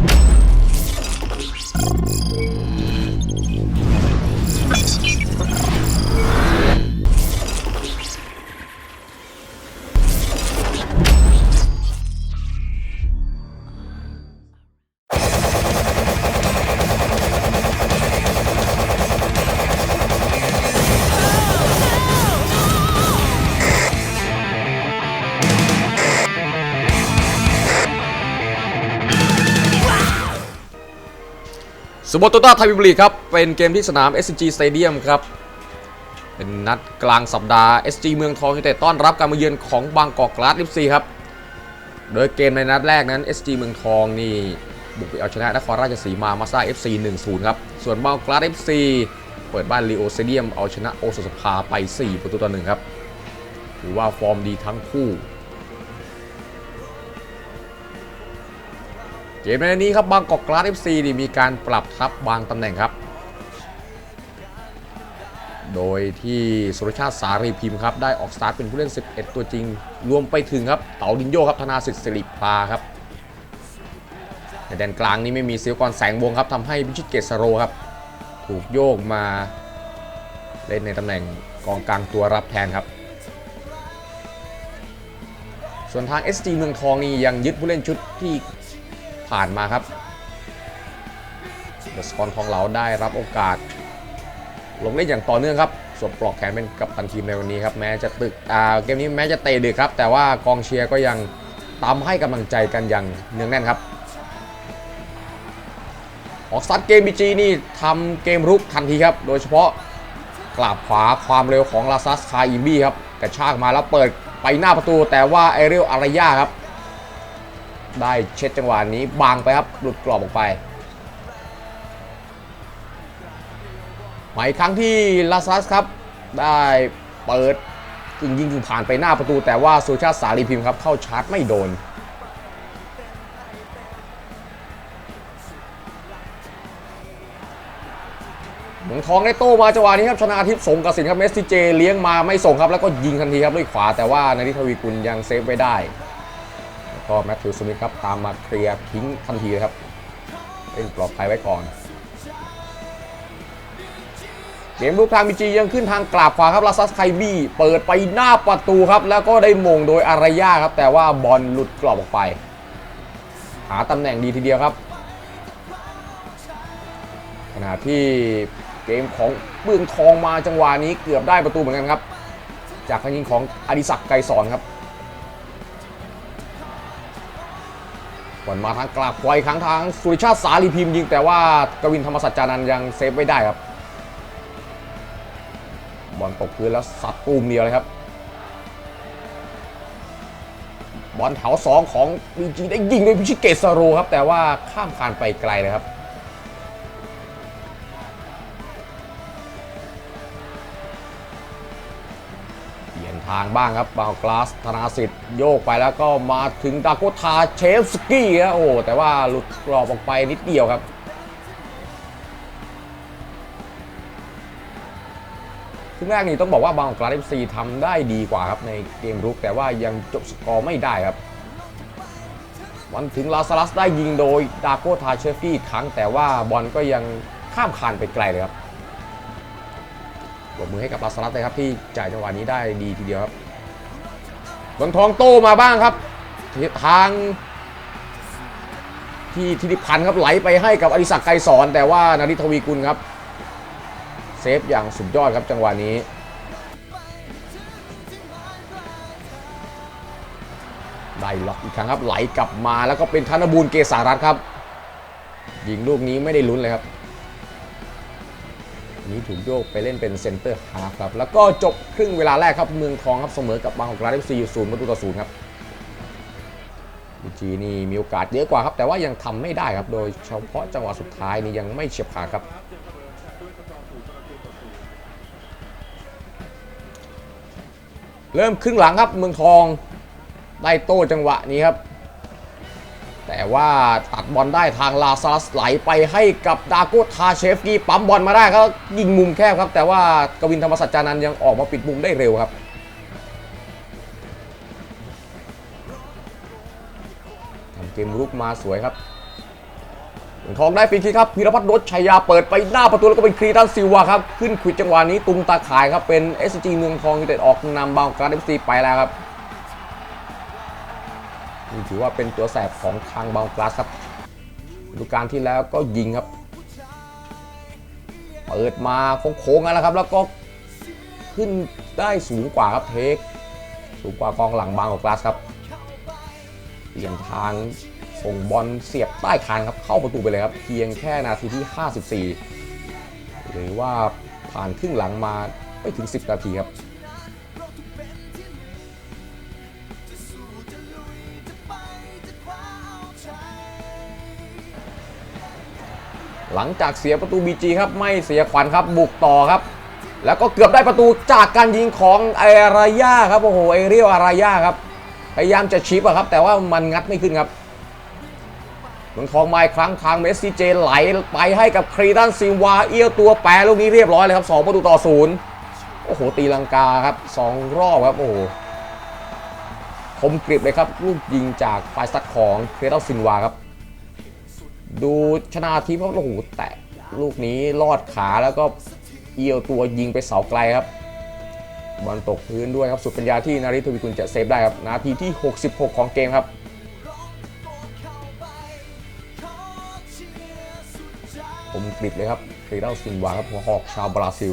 you สโมโตต้าไทยพิบลีครับ เป็นเกมที่สนาม SCG Stadium ครับ เป็นนัดกลางสัปดาห์ SG เมืองทองยูไนเต็ดต้อนรับการมาเยือนของบางกอกกลาสลิฟซีครับ โดยเกมในนัดแรกนั้น SG เมืองทองนี่บุกไปเอาชนะนครราชสีมามาซ่า FC 1-0 ครับ ส่วนบางกอกกลาส FC เปิดบ้านลีโอสเตเดียมเอาชนะโอสถสภาไป 4 ประตูต่อหนึ่งครับถือว่าฟอร์มดีทั้งคู่ เกมในนี้ครับบางกอกกราส FC นี่มีการปรับทับบางตำแหน่งครับ โดยที่สุรชาติสารีพิมพ์ครับได้ออกสตาร์ทเป็นผู้เล่น 11 ตัวจริง รวมไปถึงครับเต๋าดินโยครับธนาสิทธิ์สิริพาครับในแดนกลางนี้ไม่มีเสียวกรแสงวงครับทำให้พิชิตเกษโรครับถูกโยกมาเล่นในตำแหน่งกองกลางตัวรับแทนครับ ส่วนทาง SG เมืองทองนี่ยังยึดผู้เล่นชุดที่ ผ่านมาครับเดอะสกอนทองเหลาได้รับโอกาส ลงเล่นอย่างต่อเนื่องครับสวมปลอกแขนเป็นกัปตันทีมในวันนี้ครับแม้จะตึกอ่าเกมนี้แม้จะเตะดึกครับ แต่ว่ากองเชียร์ก็ยังตามให้กำลังใจกันอย่างเนืองแน่นครับออกสตาร์ทเกมบีจีนี่ทำเกมรุกทันทีครับ โดยเฉพาะกราบขวาความเร็วของลาซัสคาอิมบี้ครับกระชากมาแล้วเปิดไปหน้าประตูแต่ว่าไอเรียลอารยาครับ ได้เช็ดจังหวะนี้บางไปครับ หลุดกรอบออกไปหมายครั้งที่ลาซัสครับ ได้เปิดยิงยิงถึงผ่านไปหน้าประตู แต่ว่าสุชาติสารีพิมพ์ครับ เข้าชาร์จไม่โดนเมืองทองได้โต้มาจังหวะนี้ครับ ชนะทิตย์สงกสินครับ เมสซิเจเลี้ยงมาไม่ส่งครับ แล้วก็ยิงทันทีครับด้วยขวาแต่ว่านาริทวีกุลยังเซฟไว้ได้ ก็แมทธิวสมิธครับตามมาเคลียร์ทิ้งทันทีครับเล่นปลอดภัยไว้ก่อนเกมลูกทางบีจียังขึ้นทางกราบขวาครับลาซัสไคบี้เปิดไปหน้าประตูครับ แล้วก็ได้มงโดยอารยาครับ แต่ว่าบอลหลุดกรอบออกไป หาตำแหน่งดีทีเดียวครับ ขณะที่เกมของเมืองทองมาจังหวะนี้เกือบได้ประตูเหมือนกันครับ จากการยิงของอดิศักดิ์ไกรสอนครับ บอลมาทางกลับควครั้งทางสุริชาติสาลีพิมพ์ยิงแต่ว่ากวินธรรมสัจจานันยังเซฟไว้ได้ครับบอลตกพื้นแล้วสัดตูมเดียวเลยครับ บอลแถวสองของบีจีได้ยิงโดยพิชิตเกษโรครับ แต่ว่าข้ามคานไปไกลเลยครับ เปลี่ยนทางบ้างครับบาวกลาสธนาสิทธิ์โยกไปแล้วก็มาถึงดาโกทาเชฟสกี้ครโอ้แต่ว่าหลุดกรอบออกไปนิดเดียวครับครึ่งแรกนี่ต้องบอกว่าบางกลาสเอฟซีทำได้ดีกว่าครับในเกมรุกแต่ว่ายังจบสกอร์ไม่ได้ครับวันถึงลาซาลัสได้ยิงโดยดาโกทาเชฟกี้ครั้งแต่ว่าบอลก็ยังข้ามคานไปไกลเลยครับ ปรบมือให้กับลาสลัสเลยครับที่จ่ายจังหวะนี้ได้ดีทีเดียวครับเมืองทองโตมาบ้างครับ ทางที่ธิติพันธ์ครับไหลไปให้กับอดิศักดิ์ไกรสอน แต่ว่านาริทวีกุลครับ เซฟอย่างสุดยอดครับจังหวะนี้ได้ล็อกอีกครั้งครับไหลกลับมาแล้วก็เป็นธนบูลเกษารัตครับ ยิงลูกนี้ไม่ได้ลุ้นเลยครับ นี้ถูกโยกไปเล่นเป็นเซนเตอร์ฮาล์ครับ แล้วก็จบครึ่งเวลาแรกครับเมืองทองครับเสมอกับบางกอกกราสเอฟซีอยู่ศูนย์ประตูต่อศูนย์ครับบีจีนี่มีโอกาสเยอะกว่าครับ แต่ว่ายังทำไม่ได้ครับ โดยเฉพาะจังหวะสุดท้ายนี่ยังไม่เฉียบขาดครับเริ่มครึ่งหลังครับเมืองทองได้โต้จังหวะนี้ครับ แต่ว่าตัดบอลได้ทางลาซาลัสไหลไปให้กับดาโกทาเชฟกี้ปั๊มบอลมาได้ก็ยิงมุมแคบครับ แต่ว่ากวินธรรมสัจจานันท์ยังออกมาปิดมุมได้เร็วครับทำเกมรุกมาสวยครับทองได้ฟรีคิกครับพีรพัฒน์รถชัยยาเปิดไปหน้าประตูแล้วก็เป็นครีตันซิวาครับ ขึ้นขวิดจังหวะนี้ตุงตาขายครับเป็น SG เมืองทองยูไนเต็ดออกนำบางกราดเอฟซีไปแล้วครับ ถือว่าเป็นตัวแสบของทางบางกราสครับดูกาลที่แล้วก็ยิงครับ เปิดมาโค้งๆนั่นแหละครับ แล้วก็ขึ้นได้สูงกว่าครับเทค สูงกว่ากองหลังบางกอกกลาสครับเปลี่ยนทางส่งบอลเสียบใต้คานครับเข้าประตูไปเลยครับ เพียงแค่นาทีที่ 54 หรือว่าผ่านครึ่งหลังมาไม่ถึง 10 นาทีครับ หลังจากเสียประตูบีจีครับไม่เสียขวัญครับบุกต่อครับ แล้วก็เกือบได้ประตูจากการยิงของไอรายาครับโอ้โหไอเรียวอารายาครับพยายามจะชิปอะครับ แต่ว่ามันงัดไม่ขึ้นครับเมืองทองมาอีกครั้งทางเมสซี่เจไหลไปให้กับครีตันซิลวาเอี้ยวตัวแปรลูกนี้เรียบร้อยเลยครับ 2 ประตูต่อศูนย์โอ้โห ตีลังกาครับ 2 รอบครับ โอ้โหคมกริบเลยครับ ลูกยิงจากปลายสตัดของครีตันซิลวาครับ ดูชนะทีมครับโอ้โหแตะลูกนี้ลอดขาแล้วก็เอียวตัวยิงไปเสาไกลครับบอลตกพื้นด้วยครับสุดปัญญาที่นาริทวีกุลจะเซฟได้ครับนาทีที่ 66 ของเกมครับผมกริบเลยครับเคยเล่าซินวาครับหัวหอกชาวบราซิล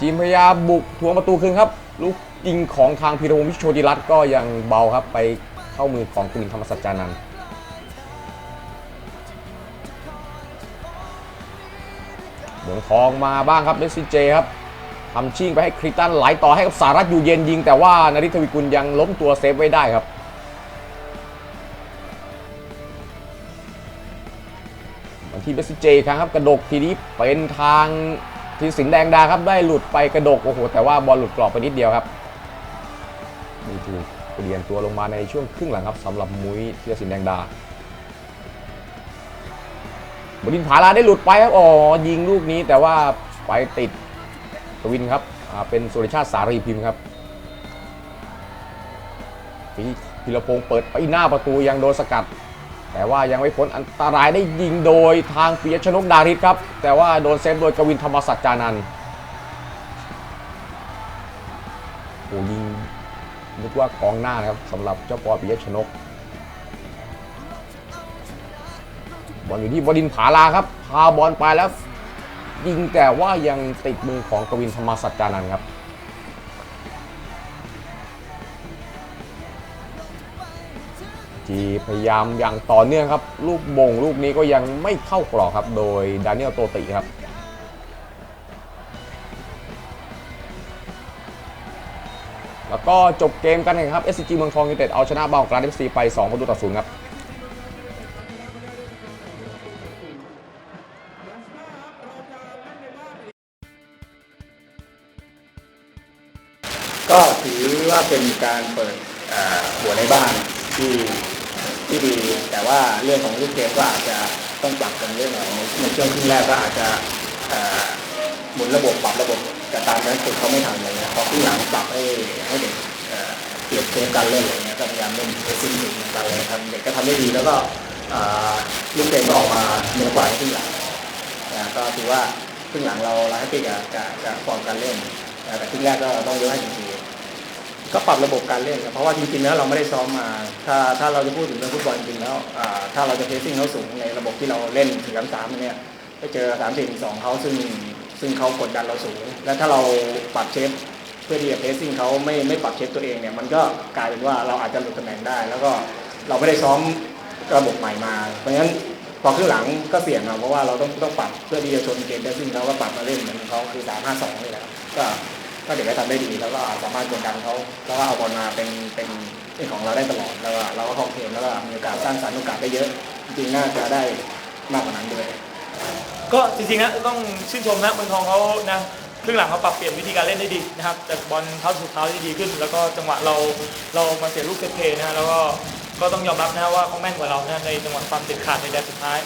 จีมพยายามบุกทวงประตูคืนครับลูกยิงของทางพีรพงศ์วิชโชติรัตน์ก็ยังเบาครับไปเข้ามือของกุลินธรรมสัจจานันท์เมืองทองมาบ้างครับเมสซี่เจครับทำชิ่งไปให้คริสตันไหลต่อให้กับสารัตอยู่เย็นยิง แต่ว่านาริทวิกุลยังล้มตัวเซฟไว้ได้ครับมาที่เมสซี่เจครับกระดกทีนี้เป็นทาง ทีสินแดงดาครับได้หลุดไปกระดกโอ้โหแต่ว่าบอลหลุดกรอบไปนิดเดียวครับนี่ถูกเปลี่ยนตัวลงมาในช่วงครึ่งหลังครับสำหรับมุ้ยทีสินแดงดาบดินผาลาได้หลุดไปครับอ๋อยิงลูกนี้แต่ว่าไปติดกวินครับเป็นสุริชาติสารีพิมพ์ครับพีพิรพงศ์เปิดไปหน้าประตูยังโดนสกัด แต่ว่ายังไม่พ้นอันตรายได้ยิงโดยทางปิยชนกดาริศครับ แต่ว่าโดนเซฟโดยกวินธรรมศักดิ์จานันโอ้ยิงนึกว่ากองหน้านะครับสำหรับเจ้าปอปิยชนกบอลอยู่ที่บดินผาลาครับพาบอลไปแล้วยิงแต่ว่ายังติดมือของกวินธรรมศักดิ์จานันครับ ที่พยายามอย่างต่อเนื่องครับ ลูกบงลูกนี้ก็ยังไม่เข้ากรอบครับ โดยดานิเอลโตติครับแล้วก็จบเกมกันนะครับ SCG เมืองทองยูไนเต็ดเอาชนะบางกอกกราดเอฟซีไป2ประตูต่อศูนย์ครับก็ถือว่าเป็นการเปิดหัวในบ้านที่ ที่ดี แต่ว่าเรื่องของลูกเกมก็อาจจะต้องปรับกันเรื่องหน่อยในช่วงครึ่งแรกก็อาจจะหมุนระบบปรับระบบแต่ตามนั้นสุดเขาไม่ทันอะไรเงี้ยพอครึ่งหลังปรับให้ให้เด็กเปลี่ยนเกมการเล่นอะไรเงี้ยก็พยายามเล่นเพื่อสิ้นสุดกันเลยครับเด็กก็ทำได้ดีแล้วก็ลูกเกมก็ออกมาเหนือกว่าในครึ่งหลังนะก็ถือว่าครึ่งหลังเราเราแฮปปี้กับกับกับฟอร์มการเล่นแต่ครึ่งแรกก็ต้องยกให้จริง ก็ปรับระบบการเล่นครับเพราะว่าจริงๆแล้วเราไม่ได้ซ้อมมา ถ้าถ้าเราจะพูดถึงเรื่องฟุตบอลจริงแล้วถ้าเราจะเพสซิ่งเขาสูงในระบบที่เราเล่นถึงสามสามเนี่ยไปเจอสามสี่สองเขาซึ่งซึ่งเขากดดันเราสูง แล้วถ้าเราปรับเชฟเพื่อที่จะเพสซิ่งเขาไม่ไม่ปรับเชฟตัวเองเนี่ยมันก็กลายเป็นว่าเราอาจจะหลุดตำแหน่งได้ แล้วก็เราไม่ได้ซ้อมระบบใหม่มา เพราะฉะนั้นพอครึ่งหลังก็เสี่ยงเอาเพราะว่าเราต้องต้องปรับเพื่อที่จะชนเกมได้ซึ่งเขาก็ปรับมาเล่นเหมือนเขาคือ3 5 2นี่แหละก็ ก็เด็กก็ทำได้ดีแล้วก็สามารถกดดันเขาแล้วก็เอาบอลมาเป็นเป็นเป็นของเราได้ตลอดแล้วก็เราก็คล่องเกมแล้วก็มีโอกาสสร้างสรรค์โอกาสได้เยอะ จริงๆน่าจะได้มากกว่านั้นด้วย ก็จริงๆนะต้องชื่นชมนะเมืองทองเขานะครึ่งหลังเขาปรับเปลี่ยนวิธีการเล่นได้ดีนะครับแต่บอลเท้าสุดเท้าที่ดีขึ้น แล้วก็จังหวะเราเรามาเสียลูกเซตเพย์นะฮะแล้วก็ก็ต้องยอมรับนะว่าเขาแม่นกว่าเรานะในจังหวะความเด็ดขาดในแดนสุดท้าย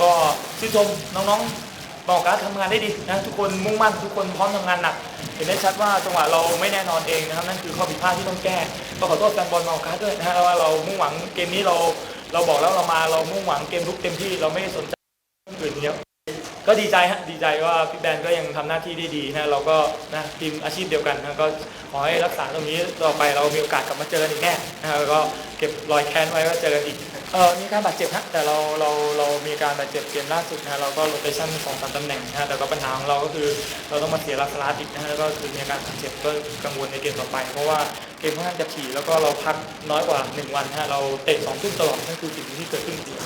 ก็ชื่นชมน้องๆ บอกการทำงานได้ดีนะทุกคนมุ่งมั่นทุกคนพร้อมทำงานหนัก เห็นได้ชัดว่าจังหวะเราไม่แน่นอนเองนะครับนั่นคือข้อผิดพลาดที่ต้องแก้ก็ขอโทษแฟนบอลมากการด้วยนะว่าเรามุ่งหวังเกมนี้เราเราบอกแล้วเรามาเรามุ่งหวังเกมลุกเต็มที่เราไม่สนใจเรื่องอื่นเยอะก็ดีใจฮะดีใจว่าพี่แบนก็ยังทำหน้าที่ได้ดีนะเราก็นะทีมอาชีพเดียวกันนะก็ขอให้รักษาตรงนี้ต่อไปเรามีโอกาสกลับมาเจอกันอีกแน่นะก็เก็บรอยแค้นไว้ว่าเจอกันอีก เออมีการบาดเจ็บฮะแต่เราเราเรามีการบาดเจ็บเกมล่าสุดนะฮะเราก็โรเตชั่นสองสามตำแหน่งนะฮะแต่ก็ปัญหาของเราก็คือเราต้องมาเสียลักษณะอีกนะฮะแล้วก็คือมีอาการบาดเจ็บก็กังวลในเกมต่อไป เพราะว่าเกมค่อนข้างจะถี่แล้วก็เราพักน้อยกว่า 1 วันนะฮะเราเตะสองทุ่มตลอดนั่นคือสิ่งที่เกิดขึ้นจริง